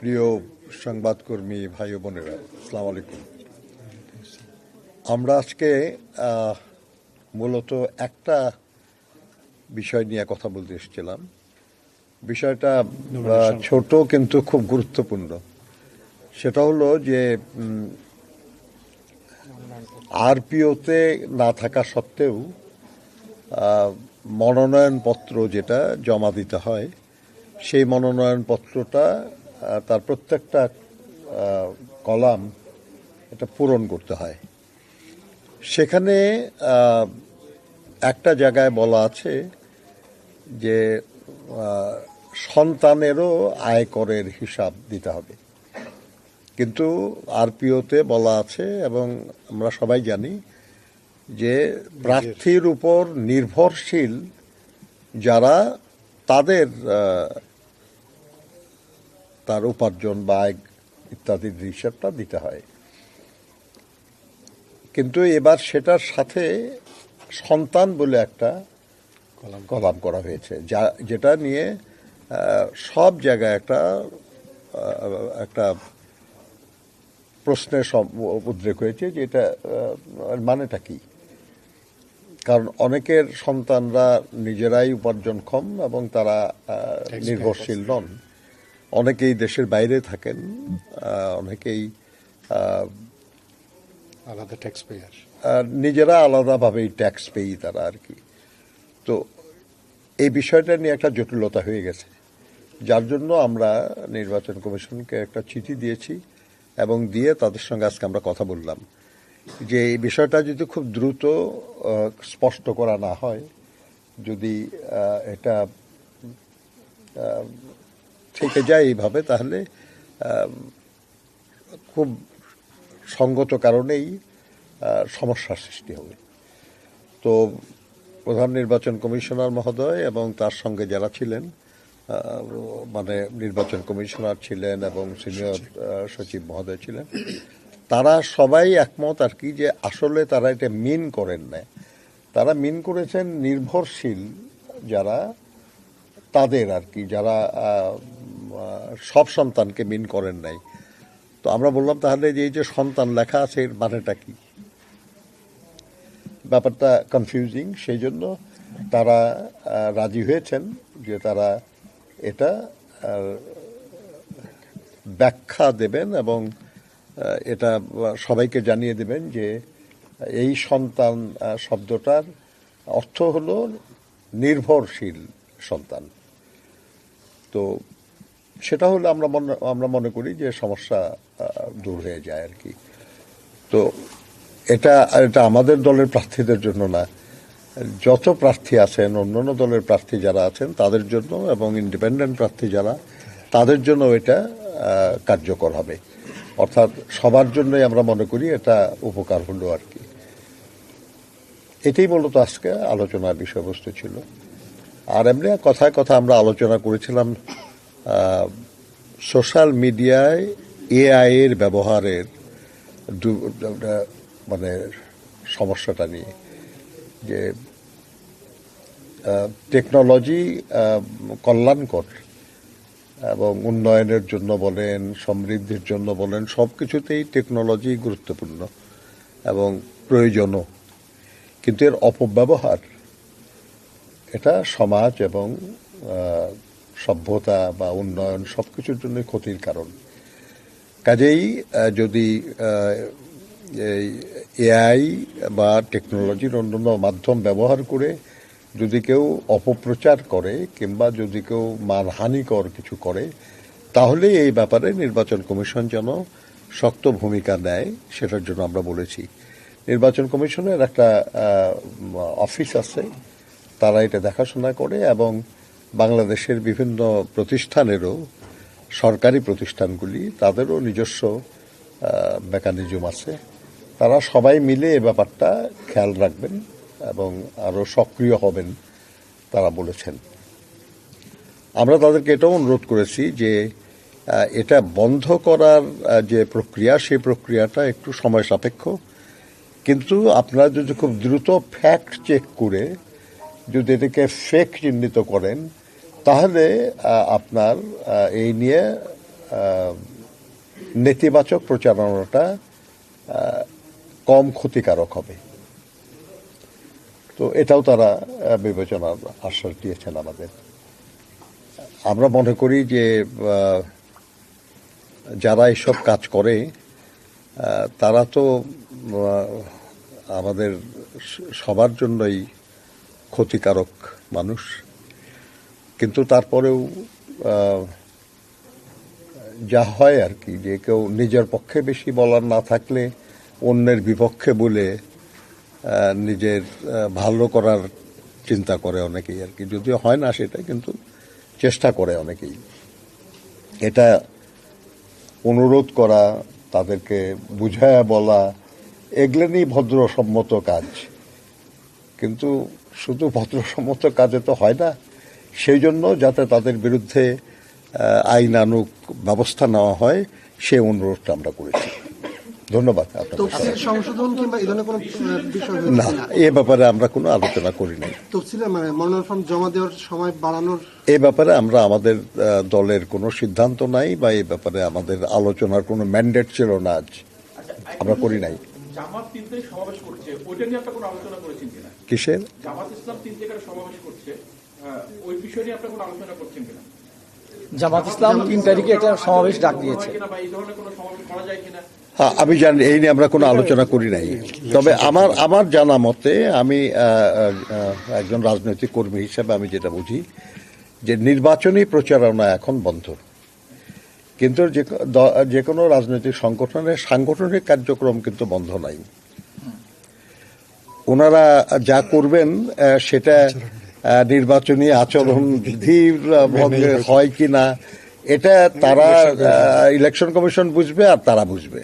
প্রিয় সংবাদকর্মী ভাই বোনেরা আসসালামু আলাইকুম। আমরা আজকে মূলত একটা বিষয় নিয়ে কথা বলতে এসেছিলাম। বিষয়টা ছোট কিন্তু খুব গুরুত্বপূর্ণ। সেটা হলো যে আরপিওতে না থাকা সত্ত্বেও মনোনয়নপত্র যেটা জমা দিতে হয় সেই মনোনয়নপত্রটা তার প্রত্যেকটা কলাম এটা পূরণ করতে হয়। সেখানে একটা জায়গায় বলা আছে যে সন্তানেরও আয়করের হিসাব দিতে হবে। কিন্তু আরপিওতে বলা আছে এবং আমরা সবাই জানি যে, প্রার্থীর উপর নির্ভরশীল যারা তাদের তার উপার্জন বা আয় ইত্যাদির হিসাবটা দিতে হয়। কিন্তু এবার সেটার সাথে সন্তান বলে একটা কলাম করা। হয়েছে যা যেটা নিয়ে সব জায়গায় একটা একটা প্রশ্নের উদ্রেক হয়েছে যে এটা মানেটা কি? কারণ অনেকের সন্তানরা নিজেরাই উপার্জনক্ষম এবং তারা নির্ভরশীল নন। অনেকেই দেশের বাইরে থাকেন অনেকেই আলাদা ট্যাক্স পেয়ার আর নিজেরা আলাদাভাবেই ট্যাক্স পেই তারা আর কি। তো এই বিষয়টা নিয়ে একটা জটিলতা হয়ে গেছে। যার জন্য আমরা নির্বাচন কমিশনকে একটা চিঠি দিয়েছি এবং দিয়ে তাদের সঙ্গে আজকে আমরা কথা বললাম। যে এই বিষয়টা যদি খুব দ্রুত স্পষ্ট করা না হয় যদি এটা থেকে যায় এইভাবে, তাহলে খুব সঙ্গত কারণেই সমস্যার সৃষ্টি হবে। তো প্রধান নির্বাচন কমিশনার মহোদয় এবং তার সঙ্গে যারা ছিলেন মানে নির্বাচন কমিশনার ছিলেন এবং সিনিয়র সচিব মহোদয় ছিলেন, তারা সবাই একমত আর কি যে আসলে তারা এটা মিন করেন না তারা মিন করেছেন নির্ভরশীল যারা, তাদের আর কি, যারা সব সন্তানকে মিন করেন নাই। তো আমরা বললাম, তাহলে যে এই যে সন্তান লেখা আছে, এর মানেটা কি? ব্যাপারটা কনফিউজিং সেই জন্য তারা রাজি হয়েছেন যে তারা এটা ব্যাখ্যা দেবেন এবং এটা সবাইকে জানিয়ে দেবেন যে এই সন্তান শব্দটার অর্থ হলো নির্ভরশীল সন্তান। তো সেটা হলে আমরা মনে আমরা মনে করি যে সমস্যা দূর হয়ে যায় আর কি। তো এটা এটা আমাদের দলের প্রার্থীদের জন্য না। যত প্রার্থী আছেন, অন্যান্য দলের প্রার্থী যারা আছেন, তাদের জন্য এবং ইন্ডিপেন্ডেন্ট প্রার্থী যারা, তাদের জন্য এটা কার্যকর হবে। অর্থাৎ সবার জন্যই আমরা মনে করি এটা উপকার হলো আর কি। এটাই মূলত আজকে আলোচনার বিষয়বস্তু ছিল। আর এমনি কথায় কথা আমরা আলোচনা করেছিলাম সোশ্যাল মিডিয়ায় এআই এর ব্যবহারের মানে সমস্যাটা নিয়ে, যে টেকনোলজি কল্যাণকর এবং উন্নয়নের জন্য বলেন, সমৃদ্ধির জন্য বলেন সব কিছুতেই টেকনোলজি গুরুত্বপূর্ণ এবং প্রয়োজনও। কিন্তু এর অপব্যবহার, এটা সমাজ এবং সভ্যতা বা উন্নয়ন সব কিছুর জন্য ক্ষতির কারণ। কাজেই যদি এআই বা টেকনোলজির অন্যান্য মাধ্যম ব্যবহার করে যদি কেউ অপপ্রচার করে কিংবা যদি কেউ মানহানিকর কিছু করে তাহলে এই ব্যাপারে নির্বাচন কমিশন যেন শক্ত ভূমিকা নেয়, সেটার জন্য আমরা বলেছি। নির্বাচন কমিশনের একটা অফিস আছে, তারা এটা দেখাশোনা করে এবং বাংলাদেশের বিভিন্ন প্রতিষ্ঠানেরও সরকারি প্রতিষ্ঠানগুলি তাদেরও নিজস্ব মেকানিজম আছে। তারা সবাই মিলে এ ব্যাপারটা খেয়াল রাখবেন এবং আরও সক্রিয় হবেন, তারা বলেছেন। আমরা তাদেরকে এটাও অনুরোধ করেছি যে এটা বন্ধ করার যে প্রক্রিয়া, সেই প্রক্রিয়াটা একটু সময় সাপেক্ষ। কিন্তু আপনারা যদি খুব দ্রুত ফ্যাক্ট চেক করে যদি এটাকে ফেক চিহ্নিত করেন, তাহলে আপনার এই নিয়ে নেতিবাচক প্রচারণাটা কম ক্ষতিকারক হবে। তো এটাও তারা বিবেচনার আশ্বাস দিয়েছেন আমাদের। আমরা মনে করি যে যারা এসব কাজ করে তারা তো আমাদের সবার জন্যই ক্ষতিকারক মানুষ। কিন্তু তারপরেও যা হয় আর কি, যে কেউ নিজের পক্ষে বেশি বলার না থাকলে অন্যের বিপক্ষে বলে নিজের ভালো করার চিন্তা করে অনেকেই আর কি। যদিও হয় না সেটা, কিন্তু চেষ্টা করে অনেকেই। এটা অনুরোধ করা, তাদেরকে বুঝায়া বলা, এগুলো ভদ্রসম্মত কাজ। কিন্তু শুধু ভদ্রসম্মত কাজে তো হয় না সেই জন্য যাতে তাদের বিরুদ্ধে আহ, আইন আনুক ব্যবস্থা নেওয়া হয় সে অনুরোধটা আমরা করেছি। ধন্যবাদ না এ ব্যাপারে আমরা কোনো আলোচনা করি নাই তফসিলে মানে জমা দেওয়ার সময় বাড়ানোর এ ব্যাপারে আমরা আমাদের দলের কোনো সিদ্ধান্ত নাই বা এ ব্যাপারে আমাদের আলোচনার কোনো ম্যান্ডেট ছিল না আজ। আমরা করি নাই। জামাত তিন তারিখ সমাবেশ করছে ওইটা নিয়ে আপনার কোনো আলোচনা করেছেন কিনা? কিসের? জামাত ইসলাম তিন জায়গায় সমাবেশ করছে ওই বিষয় নিয়ে আপনার কোনো আলোচনা করছেন কিনা? জামাত ইসলাম তিন তারিখে একটা সমাবেশ ডাক দিয়েছে। হয় কিনা বা এই ধরনের কোনো সমাবেশ করা যায় কিনা? হ্যাঁ আমি জানি এই নিয়ে আমরা কোনো আলোচনা করি নাই। তবে আমার আমার জানা মতে আমি একজন রাজনৈতিক কর্মী হিসেবে আমি যেটা বুঝি যে নির্বাচনী প্রচারণা এখন বন্ধ। কিন্তু যে কোনো রাজনৈতিক সংগঠনের সাংগঠনিক কার্যক্রম কিন্তু বন্ধ নাই। ওনারা যা করবেন সেটা নির্বাচনী আচরণ বিধি হয় কি না এটা তারা ইলেকশন কমিশন বুঝবে আর তারা বুঝবে।